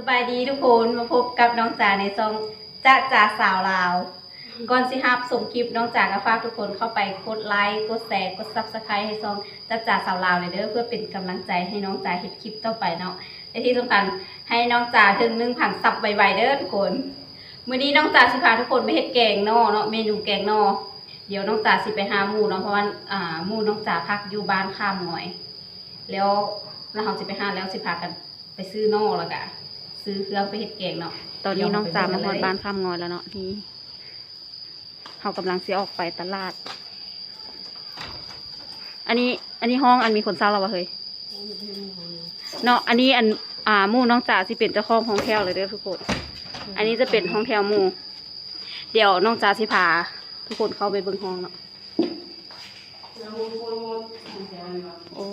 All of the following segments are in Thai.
สบายดีทุกคนมาพบกับน้องจ๋าในซองจ้าจ๋าสาวลาวก่อนสิฮับส่งคลิปน้องจ๋ากับฝากทุกคนเข้าไปกดไลค์กดแชร์กดซับสไครต์ให้ซองจ้าจ๋าสาวลาวเลยเด้อเพื่อเป็นกำลังใจให้น้องจ๋าเห็นคลิปต่อไปเนาะและที่สำคัญให้น้องจ๋าถึงหนึ่งพันซับไวๆเด้อทุกคนมื้อนี้น้องจ๋าสิพาทุกคนไปเฮ็ดแกงนอเนาะเมนูแกงนอเดี๋ยวน้องจ๋าสิไปหาหมูเนาะเพราะว่าอ่าหมูน้องจ๋าพักอยู่บ้านข้ามหน่อย แล้วแล้วเราสิไปหาแล้วสิพากันไปซื้อนอแล้วก็ ซื้อเครื่องไปเฮ็ดแกงเนาะตอนนี้น้องจามาฮอดเดี๋ยวเรไปเบิ่งกันเลยบ้านข้ามงอยแล้วเนาะนี่เขากำลังเสียออกไปตลาด อันนี้ อันนี้ห้องอันมีคนเศร้าแล้วะเฮ้ยเนาะอันนี้อันอ่ามู่น้องจ๋าสิเป็นเจ้าของห้องแถวเลยเด้อทุกคน อันนี้จะเป็นห้องแถวมู่เดี๋ยวน้องจ๋าสิพาทุกคนเข้าไปเบิ่งห้องเนาะโอ้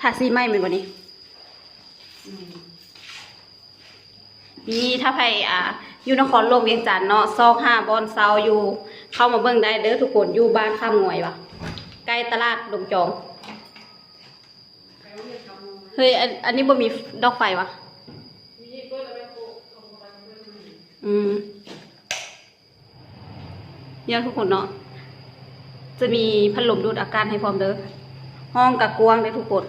ทาสีไหมเป็นวันนี้ นี่ถ้าใครอ่าอยู่นครหลวงเวียงจันทน์เนาะซอกห้าบอนเซาอยู่ เข้ามาเบิ่งได้เด้อทุกคนอยู่บ้านข้ามงวยวะใกล้ตลาดดงจองเฮ้ยอันอันนี้บ่มีดอกไฟวะอืมเนี่ยทุกคนเนาะจะมีพัดลมดูดอากาศให้พร้อมเด้อห้องกับกวางเด้ทุกคน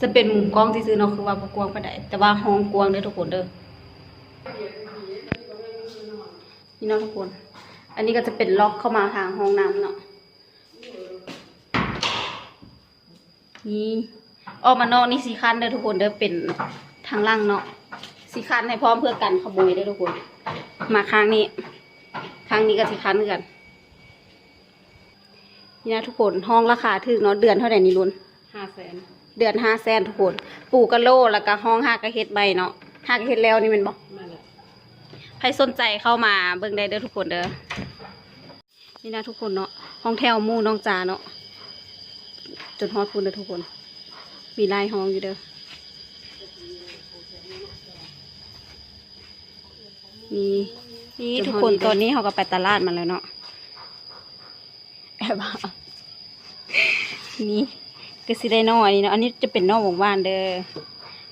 จะเป็นมุมกล้องที่ซื้อเนาะคือว่าบ่กว้างปานใดแต่ว่าห้องกว้างเด้อทุกคนเด้อนี่เนาะทุกคน อันนี้ก็จะเป็นล็อกเข้ามาทางห้องน้ำเนาะนี่ออกมานอกนี่สีคันเด้อทุกคนเด้อเป็นทางล่างเนาะสีคันให้พร้อมเพื่อกันขโมยเด้อทุกคน มาข้างนี้ข้างนี้ก็สีคันเหมือนกันนี่นะทุกคนห้องราคาถึกเนาะเดือนเท่าไหร่นี่ลุนห้าแสน เดือนห้าแสนทุกคนปลูกกะโลแล้วก็ห้องห้ากระเฮ็ดใบเนาะห้ากระเฮ็ดแล้วนี่แมันบอกนั่นแหละใครสนใจเข้ามาเบิ่งได้เด้อทุกคนเด้อนี่นะทุกคนเนาะห้องแถวหมู่น้องจาเนาะจนฮอดพูนเด้อทุกคน มีลายห้องอยู่เด้อนี่นี่ทุกคนตอนนี้เขาก็ไปตลาดมาแล้วเนาะแอบเอานี่ ก็สิได้นออันนี้เนาะอันนี้จะเป็นนอหวงว่านเด้อ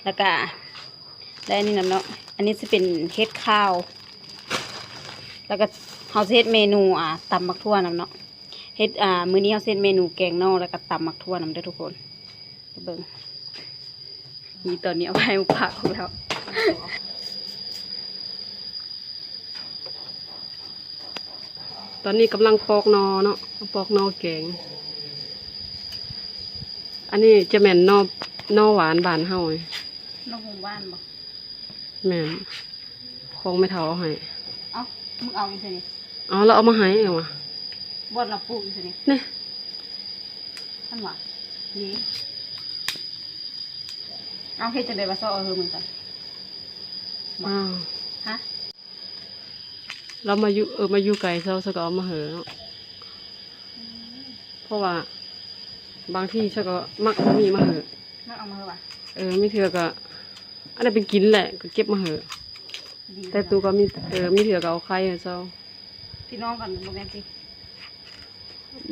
แล้วก็ได้อันนี้นำเนาะอันนี้จะเป็นเฮ็ดข้าว แล้วก็เฮาเฮ็ดเมนูอ่าตำมักทั่วนำเนาะเฮ็ดอ่ามื้อนี้เฮาเฮ็ดเมนูแกงนอแล้วก็ตำมักทั่วนำเด้อทุกคนเบิ่งนี่ตอนนี้เอาไว้มุกผักของเราตอนนี้กำลังปอกนอเนาะปอกนอแกง อันนี้จะแม่นนอนอหวานบานเฮาไงนอหวงว่านบ่แม่นของไม่เท่าเอาให้เอ้ามึงเอาอีกซินี่อ๋อเราเอามาให้เอามาบ่เราปลูกอีกซินี่เนี่ยท่านว่านี่เอาเฮ็ดจังได๋ว่าซอเอาเฮอมึงกันอ้าวฮะเรามาอยู่เออมาอยู่ไกลเซาซะก็เอามาเหอะเนาะเพราะว่า บางที่ซะก็มักบ่มีมาเหอะมันเอามาเฮอว่ะเออไม่เถื่อก็อันนั้นเป็นกินแหละก็เก็บมาเหอะ ดีแต่ตัวก็มีเออมีเถื่อก็เอาไข่ให้เซาพี่น้องกันบ่แม่นสิ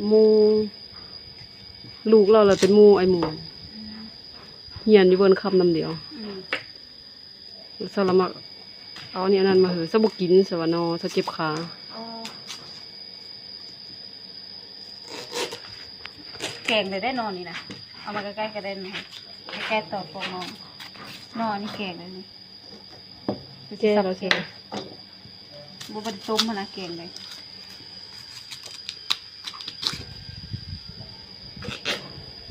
หมูลูกเราเลยเป็นหมูไอหมูเหียนอยู่บนคำนำเดียวอืมสารมักเอาอันนี้อันนั้นมาเหอะสบุกินสวรรค์สะเจ็บขา โอ้แก งเลยได้นอนนี่นะเอามาใกล้ๆก็ได้นะใกล้ๆต่อปองนอนนอนนี่แกงเลยนี่แก้เราใช่ไหมบ่เป็นต้มมันนะแกงเลย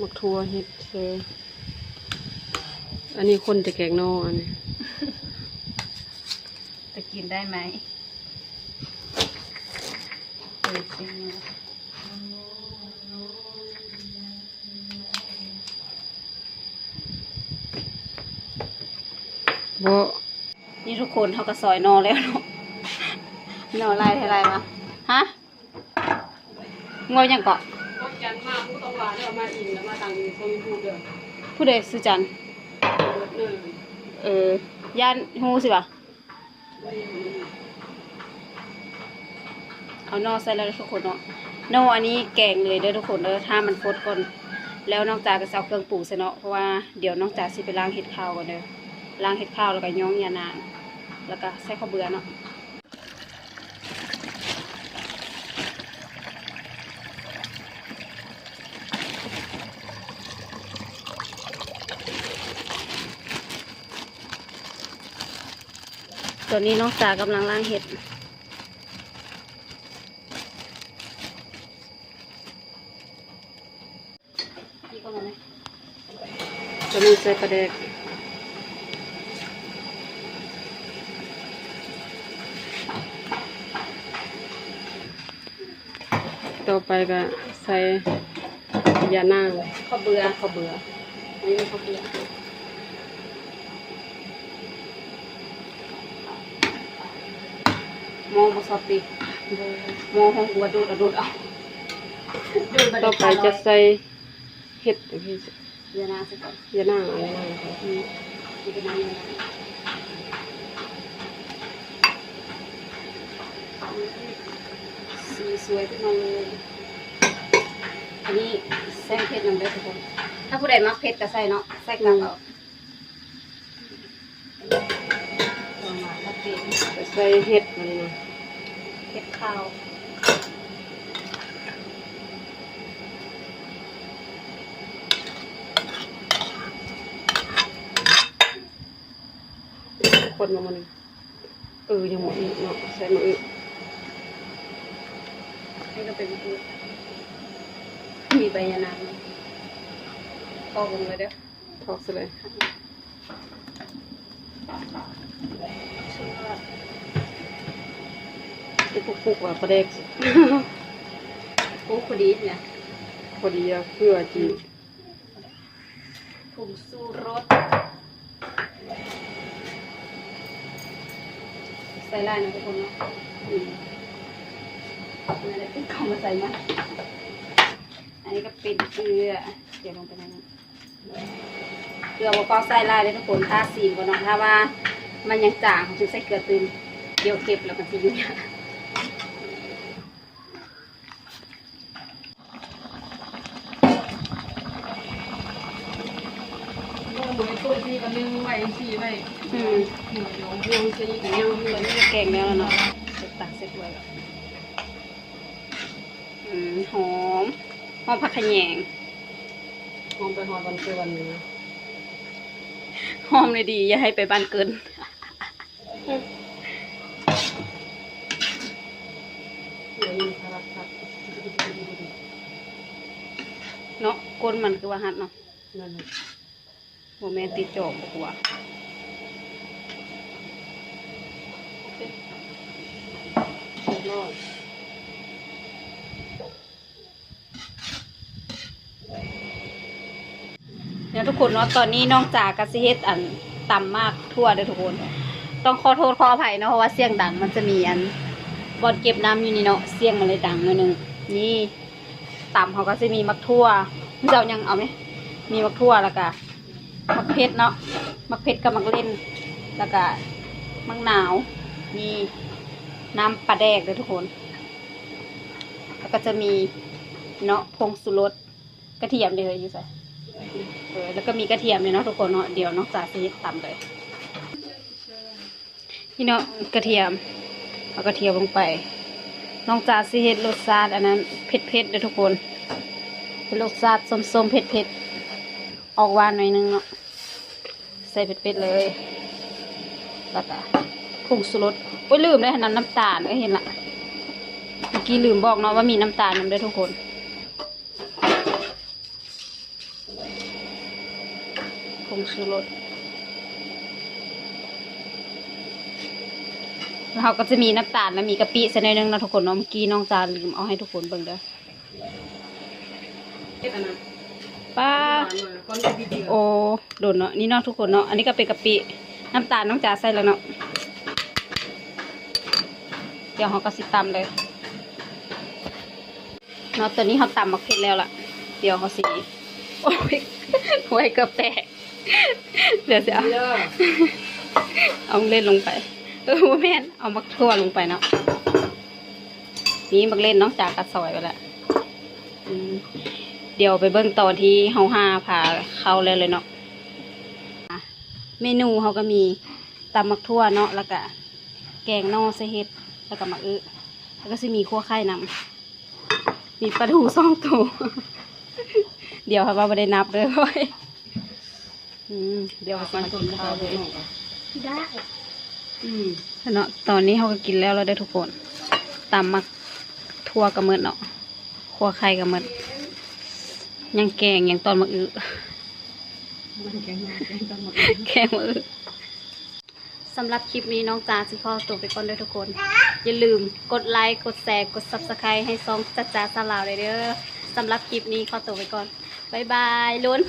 มักทัวเฮ็ดเซออันนี้คนจะแกงนออันนี้จะกินได้ไหมเปิดซิมนะบ่นี่ทุกคนเขาก็ซอยนอแล้วเนาะนอลายเท่าไรมาฮะงอยยังเกาะจันมาผู้ต้องวาเด้อมาอินแล้วมาตังโซนพูดเด้อผู้ใดซื้อจันเด้อเออย่านฮูสิวะเอานอใส่แล้วทุกคนเนาะนออันนี้แกงเลยเด้อทุกคนเด้อถ้ามันฟดก่อนแล้วน้องจ๋าก็จะเอาเครื่องปรุงใส่เนาะเพราะว่าเดี๋ยวน้องจ๋าสิไปล้างเห็ดข้าวก่อนเด้อ ล้างเห็ดข้าวแล้วก็ย้อมยานางแล้วก็ใส่ข้าวเบื่อเนาะตัวนี้น้องสากำลังล้างเห็ดพี่ก็มาไหมตัวนี้ใส่ปลาแดก ต่อไปก็ใส่ยานางข้าวเบื่อข้าวเบื่ออันนี้ข้าวเบื่อมองบสติมองห้องหัวดูดเอาดูดเอาดูดต่อไปจะใส่เห็ดเดี๋ยวนะสิก่อนยานางเอายานางครับอืมนี่เป็นน้ำเลยนะ สวยขึ้นมาเลยอันนี้แซงเพชรนำได้ทุกคนถ้าผู้ใดมักเพชรก็ใส่เนาะใส่กลับเอาประมาณละเพชรใส่เห็ดมาเลยนะเพชรข้าวคนมามันงเออยังหมดอีกเนาะใส่มาอีก ก็เป็นพืชมีใบยานางพอกลงเลยเด้อทอกซะเลยไอ้ปุกๆว่าปลาแดกโอ้พอดีเนี่ยพอดีอะเพื่อจีผงสูรสใส่ลายนะทุกคนเนาะ อืมนั่นแหละที่เขามาใส่มาอันนี้ก็เป็นเกลือเดี๋ยวลงไปในนั้นเกลือบอกเปล่าใส่ลายเลยทุกคนถ้าสีก่อนเนาะถ้าว่า มันยังจางเขาจะใส่เกลือตื่นเดี๋ยวเก็บแล้วก็จะยุ่งยากหมูตัวที่ก็นึ่งไว้สี่ไว้อืมหมูยองยองสี่ก็ยังตอนนี้จะแกงแล้วเนาะเสร็จตักเสร็จไว้แล้วอืม หอม หอมผักขะแยง หอมไปหอมวันเกิดวันนี้หอมเลยดี อย่าให้ไปบ้านเกินเดี๋ยวมีพาราพัดเนาะก้นมันคือว่าหัดเนาะนั่นแหละโมเมนติดจอบกว่า เรียบร้อย เทุกคนเนาะตอนนี้น้องจากกสิเฮ็ดอันต่ำมากทั่วเลยทุกคน ต้องขอโทษขออภัยเนาะเพราะว่าเสียงดังมันจะมีอันบอดเก็บน้ำอยู่นี่เนาะเสียงมันเลยดังหน่อยหนึงนี่ต่ำเขาก็จะมีมักทั่วเจ้ายังเอาไหมมีมักทั่วแล้วก็มักเพชรเนาะมักเพชรกับมักเล่น แล้วก็มักหนาวมีน้ำปลาแดกเลยทุกคน แล้วก็จะมีเนาะพงสุรสกระเทียมเลยอยู่ใส่ เออแล้วก็มีกระเทียมเลยเนาะทุกคนเนาะเดี๋ยวน้องจ๋าซีตำเลยนี่เนาะกระเทียมเอากระเทียมลงไปน้องจ๋าซีเฮ็ดรสชาติอันนั้นเผ็ดเผ็ดๆเลยทุกคนเป็นรสชาติส้มๆเผ็ดเผ็ดๆออกหวานหน่อยนึงเนาะใส่เผ็ดเผ็ดๆเลยแล้วก็ผงสุรสโอ้ยลืมเลยนั้นน้ำตาลก็เห็นละเมื่อกี้ลืมบอกเนาะว่ามีน้ำตาลนำด้วยทุกคน งชูรสแล้วเราก็จะมีน้ำตาลและมีกะปิสักหน่อยหนึงนะทุกคนเนาะเมื่อกี้น้องจานลืมเอาให้ทุกคนเบิ่งเด้อเฮ็ดอันนั้นป้าหวานหน่อยก้อนที่เดือดโอ้โดนเนาะนี่เนาะทุกคนเนาะอันนี้ก็เป็นกะปิน้ำตาลน้องจาใส่แล้วเนาะเดี๋ยวเราก็สิตำเลยเนาะตอนนี้เราตำมักเผ็ดแล้วล่ะ เดี๋ยวเขาสิโอ้ยหัวเกือบแตก เดี๋ยวจะเอาเยอะเอาเล่นลงไป เออแม่นเอามักทั่วลงไปเนาะนี่มักเล่นเนาะจากกระซอยไปแล้วเดี๋ยวไปเบิ่งตอนที่เฮาหาผ่าเข้าแล้วเลยเนาะเมนูเขาก็มีตำมักทั่วเนาะแล้วก็แกงนอใส่เห็ดแล้วก็มักอึแล้วก็สิมีคั่วไข่นำมีปลาทูซ่องตัวเดี๋ยวค่ะว่าไม่ได้นับเลย เดี๋ยวเขาสิมากินข้าวเลยได้อืมเนาะตอนนี้เขาก็กินแล้วเราได้ทุกคนตำมักทั่วกับมืดเนาะคั่วไข่กับมืดยังแกงยังตอนมักอึแกงมือสำหรับคลิปนี้น้องจาสิขอตัวไปก่อนด้วยทุกคน อย่าลืมกดไลค์กดแชร์กด subscribe ให้ซองจัดจ้าสลาวเลยเด้อสำหรับคลิปนี้ขอตัวไปก่อน บ๊ายบายลุ้น